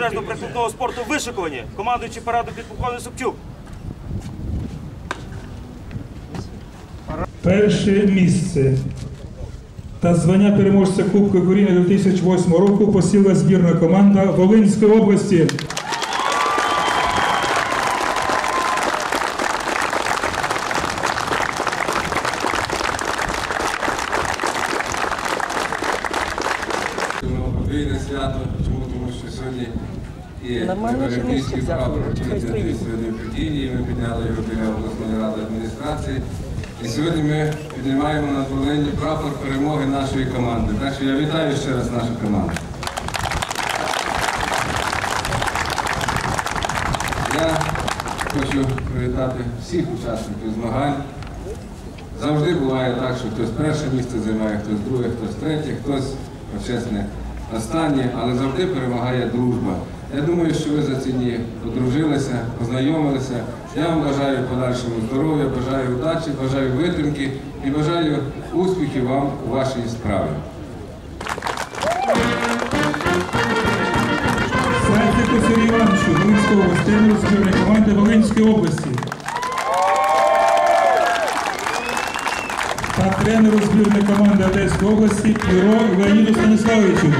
пожежно-прикладного спорту вишикувані, командуючи параду підполковник Собчук. Перше місце та звання переможця Кубку Горіни 2008 року посіла збірна команда Волинської області. Подвійне свято. Чому? Тому що сьогодні і Олімпійський прапор сьогодні в Пекіні, ми підняли його біля обласної ради адміністрації. І сьогодні ми піднімаємо над Волинні прапор перемоги нашої команди. Так що я вітаю ще раз нашу команду. Я хочу привітати всіх учасників змагань. Завжди буває так, що хтось перше місце займає, хтось друге, хтось третє, хтось почесне останнє, але завжди перемагає дружба. Я думаю, що ви за ці дні одружилися, познайомилися. Я вам бажаю подальшому здоров'я, бажаю удачі, бажаю витримки і бажаю успіхів вам у вашій справі. Сергію Івановичу, Волинського тренеру команди Волинської області. Та тренеру збірної команди Одеської області Піро Леоніду Станіславовичу.